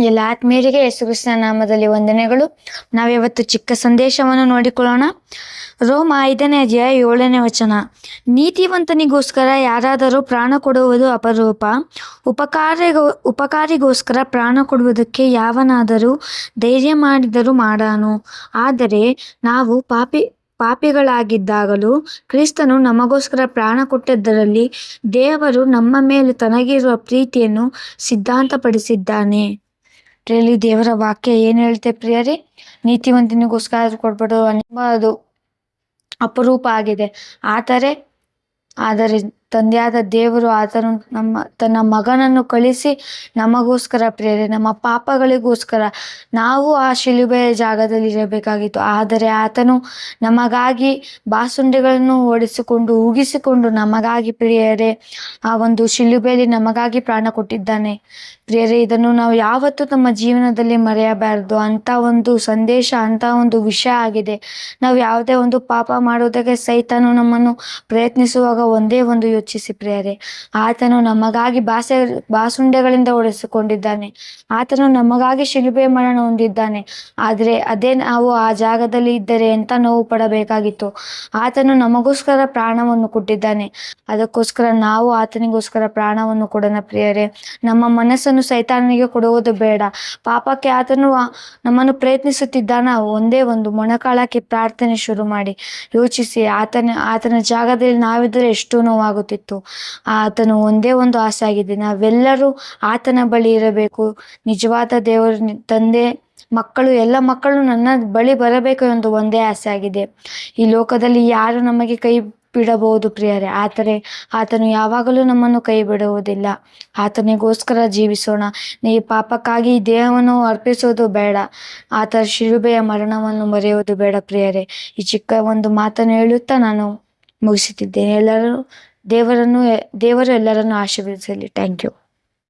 ಎಲ್ಲ ಆತ್ಮೀಯರಿಗೆ ಯೇಸುಕ್ರಿಸ್ತನ ನಾಮದಲ್ಲಿ ವಂದನೆಗಳು. ನಾವಿವತ್ತು ಚಿಕ್ಕ ಸಂದೇಶವನ್ನು ನೋಡಿಕೊಳ್ಳೋಣ. ರೋಮ ಐದನೇ ಅಧ್ಯಾಯ ಏಳನೇ ವಚನ. ನೀತಿವಂತನಿಗೋಸ್ಕರ ಯಾರಾದರೂ ಪ್ರಾಣ ಕೊಡುವುದು ಅಪರೂಪ. ಉಪಕಾರಿಗೋ, ಉಪಕಾರಿಗೋಸ್ಕರ ಪ್ರಾಣ ಕೊಡುವುದಕ್ಕೆ ಯಾವನಾದರೂ ಧೈರ್ಯ ಮಾಡಿದರೂ ಮಾಡಾನು. ಆದರೆ ನಾವು ಪಾಪಿ, ಪಾಪಿಗಳಾಗಿದ್ದಾಗಲೂ ಕ್ರಿಸ್ತನು ನಮಗೋಸ್ಕರ ಪ್ರಾಣ ಕೊಟ್ಟದ್ದರಲ್ಲಿ ದೇವರು ನಮ್ಮ ಮೇಲೆ ತನಗಿರುವ ಪ್ರೀತಿಯನ್ನು ಸಿದ್ಧಾಂತಪಡಿಸಿದ್ದಾನೆ. ಪ್ರಿಯಲಿ ದೇವರ ವಾಕ್ಯ ಏನು ಹೇಳುತ್ತೆ ಪ್ರಿಯರಿ? ನೀತಿವಂತನಿಗೋಸ್ಕರ ಕೊಡ್ಬಿಡು ನಿಮ್ಮ ಅದು ಅಪರೂಪ ಆಗಿದೆ. ಆದರೆ ಆದರೆ ತಂದೆಯಾದ ದೇವರು ಆತನು ನಮ್ಮ, ತನ್ನ ಮಗನನ್ನು ಕಳಿಸಿ ನಮಗೋಸ್ಕರ ಪ್ರೇರೆ ನಮ್ಮ ಪಾಪಗಳಿಗೋಸ್ಕರ ನಾವು ಆ ಶಿಲುಬೆಯ ಜಾಗದಲ್ಲಿ ಇರಬೇಕಾಗಿತ್ತು. ಆದರೆ ಆತನು ನಮಗಾಗಿ ಬಾಸುಂಡೆಗಳನ್ನು ಓಡಿಸಿಕೊಂಡು ಉಗಿಸಿಕೊಂಡು ನಮಗಾಗಿ ಪ್ರಿಯರೇ, ಆ ಒಂದು ಶಿಲುಬೆಯಲ್ಲಿ ನಮಗಾಗಿ ಪ್ರಾಣ ಕೊಟ್ಟಿದ್ದಾನೆ. ಪ್ರಿಯರೇ, ಇದನ್ನು ನಾವು ಯಾವತ್ತೂ ನಮ್ಮ ಜೀವನದಲ್ಲಿ ಮರೆಯಬಾರದು. ಅಂತ ಒಂದು ಸಂದೇಶ ಅಂತ ಒಂದು ವಿಷಯ ಆಗಿದೆ. ನಾವು ಯಾವುದೇ ಒಂದು ಪಾಪ ಮಾಡುವುದಕ್ಕೆ ಸೈತಾನು ನಮ್ಮನ್ನು ಪ್ರಯತ್ನಿಸುವಾಗ ಒಂದೇ ಒಂದು ಯೋಚಿಸಿ ಪ್ರಿಯರೇ ಆತನು ನಮಗಾಗಿ ಬಾಸೆ, ಬಾಸುಂಡೆಗಳಿಂದ ಒಡೆಸಿಕೊಂಡಿದ್ದಾನೆ ಆತನು ನಮಗಾಗಿ ಶಿಲುಬೆ ಮರಣ ಹೊಂದಿದ್ದಾನೆ. ಆದ್ರೆ ಅದೇ ನಾವು ಆ ಜಾಗದಲ್ಲಿ ಇದ್ದರೆ ಎಂತ ನೋವು ಪಡಬೇಕಾಗಿತ್ತು? ಆತನು ನಮಗೋಸ್ಕರ ಪ್ರಾಣವನ್ನು ಕೊಟ್ಟಿದ್ದಾನೆ. ಅದಕ್ಕೋಸ್ಕರ ನಾವು ಆತನಿಗೋಸ್ಕರ ಪ್ರಾಣವನ್ನು ಕೊಡೋಣ ಪ್ರಿಯರೇ. ನಮ್ಮ ಮನಸ್ಸನ್ನು ಸೈತಾನನಿಗೆ ಕೊಡುವುದು ಬೇಡ. ಪಾಪಕ್ಕೆ ಆತನು ನಮ್ಮನ್ನು ಪ್ರಯತ್ನಿಸುತ್ತಿದ್ದಾನ. ಒಂದೇ ಒಂದು ಮೊಣಕಾಳಕ್ಕೆ ಪ್ರಾರ್ಥನೆ ಶುರು ಮಾಡಿ ಯೋಚಿಸಿ, ಆತನ ಆತನ ಜಾಗದಲ್ಲಿ ನಾವಿದ್ದರೆ ಎಷ್ಟು ನೋವಾಗುತ್ತಿತ್ತು ಆತನು ಒಂದೇ ಒಂದು ಆಸೆ ಆಗಿದೆ ನಾವೆಲ್ಲರೂ ಆತನ ಬಳಿ ಇರಬೇಕು. ನಿಜವಾದ ದೇವರ ತಂದೆ, ಮಕ್ಕಳು, ಎಲ್ಲ ಮಕ್ಕಳು ನನ್ನ ಬಳಿ ಬರಬೇಕು ಎಂದು ಒಂದೇ ಆಸೆ ಆಗಿದೆ ಈ ಲೋಕದಲ್ಲಿ ಯಾರು ನಮಗೆ ಕೈ ಬಿಡಬಹುದು ಪ್ರಿಯರೇ? ಆದರೆ ಆತನು ಯಾವಾಗಲೂ ನಮ್ಮನ್ನು ಕೈ ಬಿಡುವುದಿಲ್ಲ. ಆತನಿಗೋಸ್ಕರ ಜೀವಿಸೋಣ. ನೀ ಪಾಪಕ್ಕಾಗಿ ದೇಹವನ್ನು ಅರ್ಪಿಸೋದು ಬೇಡ. ಆತ ಶಿರುಬೆಯ ಮರಣವನ್ನು ಮರೆಯುವುದು ಬೇಡ ಪ್ರಿಯರೇ. ಈ ಚಿಕ್ಕ ಒಂದು ಮಾತನ್ನು ಹೇಳುತ್ತಾ ನಾನು ಮುಗಿಸುತ್ತಿದ್ದೇನೆ. ಎಲ್ಲರೂ ದೇವರನ್ನು ದೇವರು ಎಲ್ಲರನ್ನು ಆಶೀರ್ವದಿಸಲಿ. Thank you